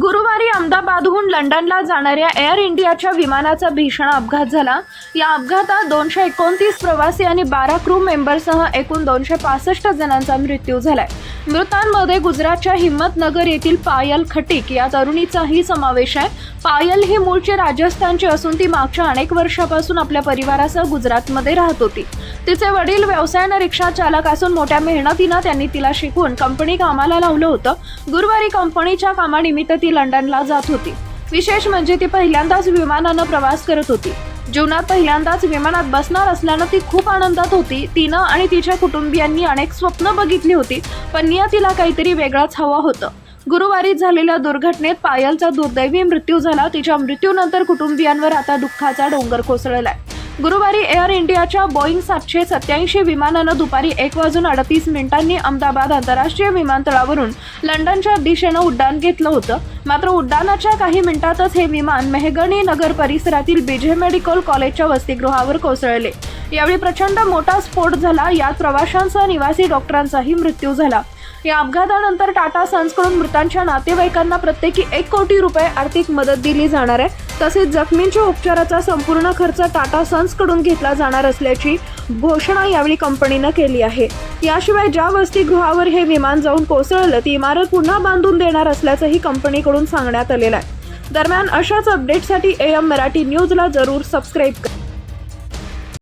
गुरुवारी अहमदाबादहून लंडनला जाणाऱ्या एअर इंडियाच्या विमानाचा भीषण अपघात झाला. या अपघातात दोनशे एकोणतीस प्रवासी आणि बारा क्रू मेंबरसह एकूण दोनशे पासष्ट जणांचा मृत्यू झालाय. मृतांमध्ये गुजरातच्या हिंमतनगर येथील पायल खटीक या तरुणीचाही समावेश आहे. पायल ही मूळची राजस्थानची असून ती मागच्या अनेक वर्षापासून आपल्या परिवारासह गुजरातमध्ये राहत होती. तिचे वडील व्यवसायानं रिक्षा चालक असून मोठ्या मेहनतीनं त्यांनी तिला शिकवून कंपनी कामाला लावलं होतं. गुरुवारी कंपनीच्या कामानिमित्त ती लंडनला जात होती. विशेष म्हणजे ती पहिल्यांदाच विमानानं प्रवास करत होती. जीवनात पहिल्यांदाच विमानात बसणार असल्यानं ती खूप आनंदात होती. तिनं आणि तिच्या कुटुंबियांनी अनेक स्वप्न बघितली होती पण नियतीला काहीतरी वेगळाच हवं होतं. गुरुवारी झालेल्या दुर्घटनेत पायलचा दुर्दैवी मृत्यू झाला. तिच्या मृत्यूनंतर कुटुंबियांवर आता दुःखाचा डोंगर कोसळलाय. गुरुवारी एअर इंडियाच्या बोईंग सातशे सत्याऐंशी विमानानं दुपारी एक वाजून अडतीस मिनिटांनी अहमदाबाद आंतरराष्ट्रीय विमानतळावरून लंडनच्या दिशेनं उड्डाण घेतलं होतं. मात्र उड्डाणाच्या काही मिनिटातच हे विमान मेहगणी नगर परिसरातील बीजे मेडिकल कॉलेजच्या वसतिगृहावर कोसळले. यावेळी प्रचंड मोठा स्फोट झाला. यात प्रवाशांसह निवासी डॉक्टरांचाही मृत्यू झाला. या अपघातानंतर टाटा सन्सकडून मृतांच्या नातेवाईकांना प्रत्येकी एक कोटी रुपये आर्थिक मदत दिली जाणार आहे. तसेच जखमींच्या उपचाराचा संपूर्ण खर्च टाटा सन्सकडून घेतला जाणार असल्याची घोषणा यावेळी कंपनीनं केली आहे. याशिवाय ज्या वसतिगृहावर हे विमान जाऊन कोसळलं ती इमारत पुन्हा बांधून देणार असल्याचंही कंपनीकडून सांगण्यात आलेलं आहे. दरम्यान अशाच अपडेटसाठी ए एम मराठी न्यूजला जरूर सबस्क्राईब करा.